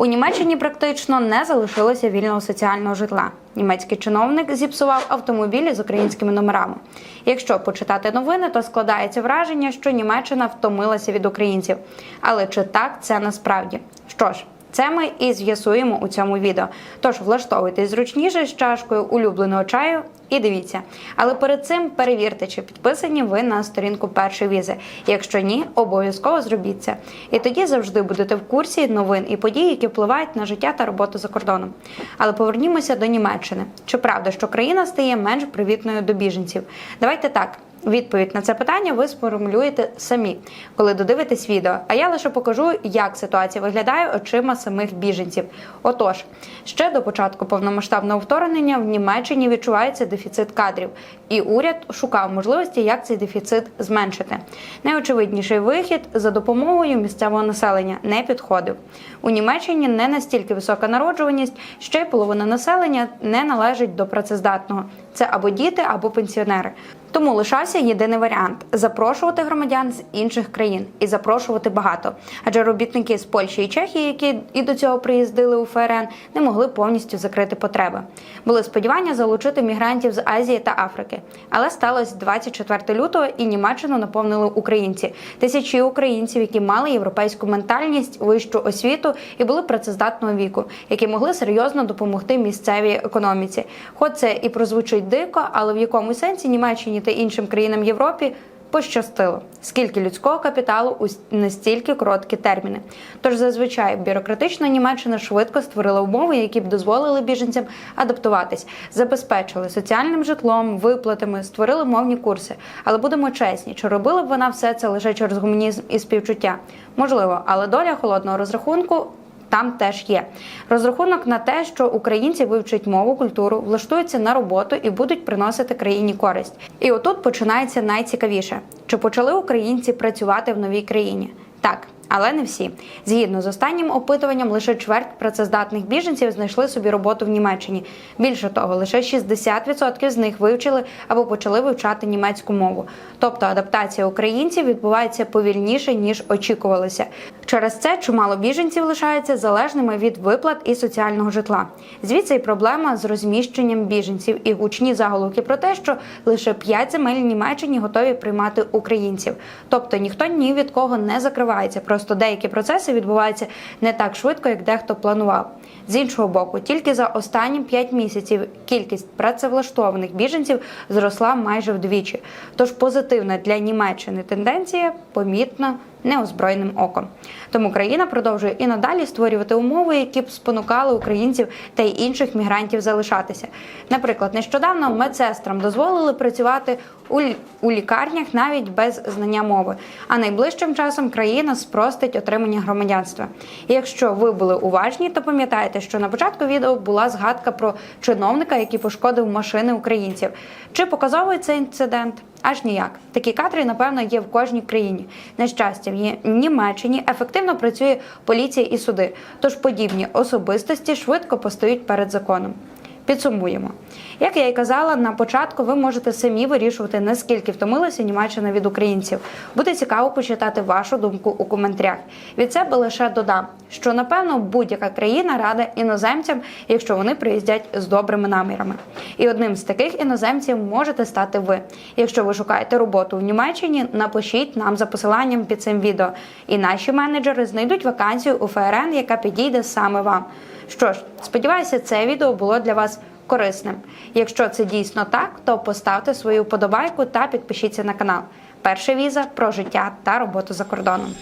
У Німеччині практично не залишилося вільного соціального житла. Німецький чиновник зіпсував автомобілі з українськими номерами. Якщо почитати новини, то складається враження, що Німеччина втомилася від українців. Але чи так це насправді? Що ж, це ми і з'ясуємо у цьому відео. Тож влаштовуйтесь зручніше з чашкою улюбленого чаю і дивіться. Але перед цим перевірте, чи підписані ви на сторінку першої візи. Якщо ні, обов'язково зробіть це. І тоді завжди будете в курсі новин і подій, які впливають на життя та роботу за кордоном. Але повернімося до Німеччини. Чи правда, що країна стає менш привітною до біженців? Давайте так. Відповідь на це питання ви сформулюєте самі, коли додивитесь відео. А я лише покажу, як ситуація виглядає очима самих біженців. Отож, ще до початку повномасштабного вторгнення в Німеччині відчувається дефіцит кадрів, і уряд шукав можливості, як цей дефіцит зменшити. Найочевидніший вихід за допомогою місцевого населення не підходив. У Німеччині не настільки висока народжуваність, ще й половина населення не належить до працездатного. Це або діти, або пенсіонери. Тому лишався єдиний варіант запрошувати громадян з інших країн і запрошувати багато. Адже робітники з Польщі і Чехії, які і до цього приїздили у ФРН, не могли повністю закрити потреби. Були сподівання залучити мігрантів з Азії та Африки. Але сталося 24 лютого, і Німеччину наповнили українці. Тисячі українців, які мали європейську ментальність, вищу освіту і були працездатного віку, які могли серйозно допомогти місцевій економіці. Хоч це і прозвучить дико, але в якому сенсі Німеччині та іншим країнам Європі пощастило, скільки людського капіталу у настільки короткі терміни. Тож зазвичай бюрократична Німеччина швидко створила умови, які б дозволили біженцям адаптуватись, забезпечили соціальним житлом, виплатами, створили мовні курси. Але будемо чесні, чи робила б вона все це лише через гуманізм і співчуття? Можливо, але доля холодного розрахунку там теж є розрахунок на те, що українці вивчать мову, культуру, влаштуються на роботу і будуть приносити країні користь. І отут починається найцікавіше: чи почали українці працювати в новій країні? Так. Але не всі. Згідно з останнім опитуванням, лише чверть працездатних біженців знайшли собі роботу в Німеччині. Більше того, лише 60% з них вивчили або почали вивчати німецьку мову. Тобто адаптація українців відбувається повільніше ніж очікувалося. Через це чимало біженців лишаються залежними від виплат і соціального житла. Звідси й проблема з розміщенням біженців і гучні заголовки про те, що лише 5 земель Німеччині готові приймати українців. Тобто ніхто ні від кого не закривається. Просто деякі процеси відбуваються не так швидко, як дехто планував. З іншого боку, тільки за останні 5 місяців кількість працевлаштованих біженців зросла майже вдвічі. Тож позитивна для Німеччини тенденція помітна неозброєним оком. Тому країна продовжує і надалі створювати умови, які б спонукали українців та й інших мігрантів залишатися. Наприклад, нещодавно медсестрам дозволили працювати у, лі- у лікарнях навіть без знання мови. А найближчим часом країна спростить отримання громадянства. І якщо ви були уважні, то пам'ятаєте, що на початку відео була згадка про чиновника, який пошкодив машини українців. Чи показовує цей інцидент? Аж ніяк. Такі кадри, напевно, є в кожній країні. На щастя, в Німеччині ефективно працює поліція і суди, тож подібні особистості швидко постають перед законом. Підсумуємо. Як я й казала, на початку ви можете самі вирішувати, наскільки втомилася Німеччина від українців. Буде цікаво почитати вашу думку у коментарях. Від себе лише додам, що напевно будь-яка країна рада іноземцям, якщо вони приїздять з добрими намірами. І одним з таких іноземців можете стати ви. Якщо ви шукаєте роботу в Німеччині, напишіть нам за посиланням під цим відео. І наші менеджери знайдуть вакансію у ФРН, яка підійде саме вам. Що ж, сподіваюся, це відео було для вас корисним. Якщо це дійсно так, то поставте свою вподобайку та підпишіться на канал. Перша віза про життя та роботу за кордоном.